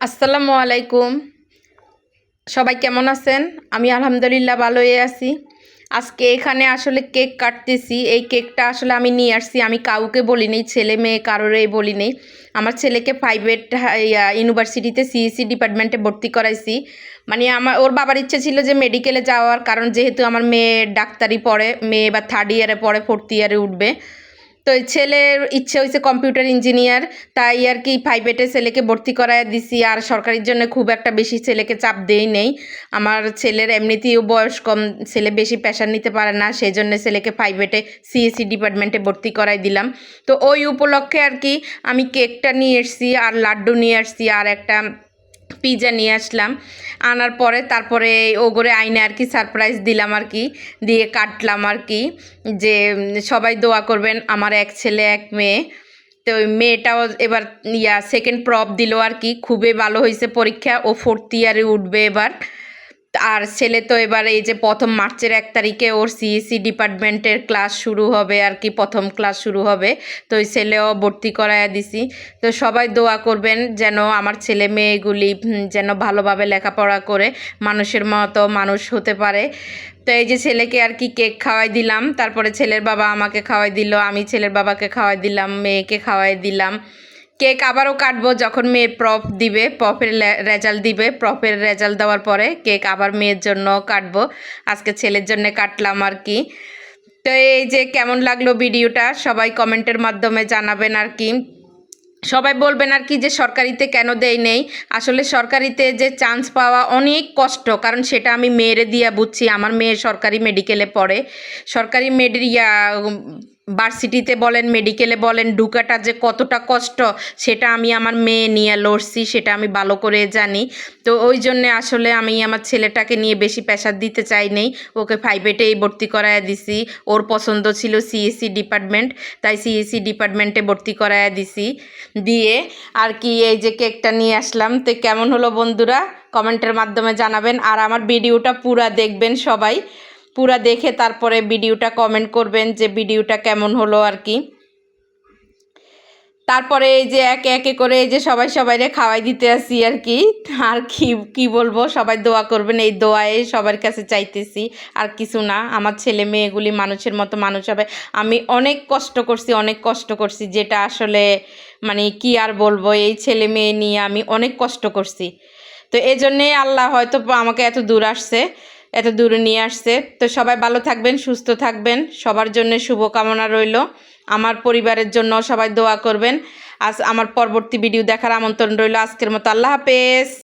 আসসালামু আলাইকুম। সবাই কেমন আছেন? আমি আলহামদুলিল্লাহ ভালোই আছি। আজকে এখানে আসলে কেক কাটতেছি। এই কেকটা আসলে আমি নিয়ে আসছি। আমি কাউকে বলিনি, ছেলে মেয়ে কারোরই বলিনি। আমার ছেলেকে প্রাইভেট ইউনিভার্সিটিতে সিইসি ডিপার্টমেন্টে ভর্তি করাইছি। মানে আমার, ওর বাবার ইচ্ছে ছিল যে মেডিকেলে যাওয়ার কারণ যেহেতু আমার মেয়ে ডাক্তারি পড়ে, মেয়ে বা থার্ড ইয়ারে পড়ে ফোর্থ ইয়ারে উঠবে। তো ছেলের ইচ্ছে হয়েছে কম্পিউটার ইঞ্জিনিয়ার তাই আর কি প্রাইভেটে ছেলেকে ভর্তি করায় দিছি। আর সরকারির জন্য খুব একটা বেশি ছেলেকে চাপ দেই নেই। আমার ছেলের এমনিতেও বয়স কম, ছেলে বেশি প্রেশার নিতে পারে না সেই জন্য ছেলেকে প্রাইভেটে সিএসসি ডিপার্টমেন্টে ভর্তি করাই দিলাম। তো ওই উপলক্ষে আর কি আমি কেকটা নিয়ে এসছি, আর লাড্ডু নিয়ে আসছি আর একটা পিজা নিয়ে আসলাম। আনার পরে তারপরে ওগরে আইনে আর কি সারপ্রাইজ দিলাম আর কি, দিয়ে কাটলাম আর কি যে সবাই দোয়া করবেন আমার এক ছেলে, এক মেয়ে। তো ওই মেয়েটাও এবার ইয়া সেকেন্ড প্রপ দিল আর কি, খুবই ভালো হয়েছে পরীক্ষা, ও ফোর্থ ইয়ারে উঠবে এবার। আর ছেলে তো এবার এই যে প্রথম মার্চের এক তারিখে ওর সিইসি ডিপার্টমেন্টের ক্লাস শুরু হবে আর কি, প্রথম ক্লাস শুরু হবে। তো ওই ছেলেও ভর্তি করাইয়া দিছি। তো সবাই দোয়া করবেন যেন আমার ছেলে মেয়েগুলি যেন ভালোভাবে লেখাপড়া করে মানুষের মতো মানুষ হতে পারে। তো এই যে ছেলেকে আর কি কেক খাওয়াই দিলাম। তারপরে ছেলের বাবা আমাকে খাওয়াই দিল, আমি ছেলের বাবাকে খাওয়াই দিলাম, মেয়েকে খাওয়াই দিলাম। কেক আবারও কাটবো যখন মেয়ের প্রফ দিবে, প্রফের রেজাল্ট দিবে, প্রফের রেজাল্ট দেওয়ার পরে কেক আবার মেয়ের জন্য কাটবো। আজকে ছেলের জন্য কাটলাম আর কি। তো এই যে কেমন লাগল ভিডিওটা সবাই কমেন্টের মাধ্যমে জানাবেন আর কি। সবাই বলবেন আর কি যে সরকারিতে কেন দেয় নেই? আসলে সরকারিতে যে চান্স পাওয়া অনেক কষ্ট, কারণ সেটা আমি মেয়েরে দিয়া বুঝছি। আমার মেয়ে সরকারি মেডিকেলে পড়ে। সরকারি মেডি ইয়া ভার্সিটিতে বলেন, মেডিকেলে বলেন, ঢুকাটা যে কতটা কষ্ট, সেটা আমি আমার মেয়ে নিয়ে লড়ছি, সেটা আমি ভালো করে জানি। তো ওই জন্যে আসলে আমি আমার ছেলেটাকে নিয়ে বেশি প্রেশার দিতে চাই নেই। ওকে প্রাইভেটেই ভর্তি করায় দিছি। ওর পছন্দ ছিল সিএসসি ডিপার্টমেন্ট তাই সিএসসি ডিপার্টমেন্টে ভর্তি করায় দিছি। দিয়ে আর কি এই যে কেকটা নিয়ে আসলাম। তো কেমন হলো বন্ধুরা? কমেন্টের মাধ্যমে জানাবেন। আর আমার ভিডিওটা পুরা দেখবেন সবাই। পুরা দেখে তারপরে ভিডিওটা কমেন্ট করবেন যে ভিডিওটা কেমন হলো আর কি। তারপরে এই যে একে একে করে এই যে সবাই সবাইরে খাওয়াই দিতে আসি আর কি। আর কি কি বলব? সবাই দোয়া করবেন, এই দোয়ায় সবার কাছে চাইতেছি। আর কিছু না, আমার ছেলে মেয়েগুলি মানুষের মতো মানুষ হবে। আমি অনেক কষ্ট করছি, অনেক কষ্ট করছি। যেটা আসলে মানে কি আর বলব? এই ছেলে মেয়ে নিয়ে আমি অনেক কষ্ট করছি। তো এই জন্যে আল্লাহ হয়তো আমাকে এত দূর আসছে। এত দূরে নিয়ে আসছে। তো সবাই ভালো থাকবেন, সুস্থ থাকবেন। সবার জন্য শুভকামনা রইল। আমার পরিবারের জন্য সবাই দোয়া করবেন। আজ আমার পরবর্তী ভিডিও দেখার আমন্ত্রণ রইল। আজকের মতো আল্লাহ হাফেজ।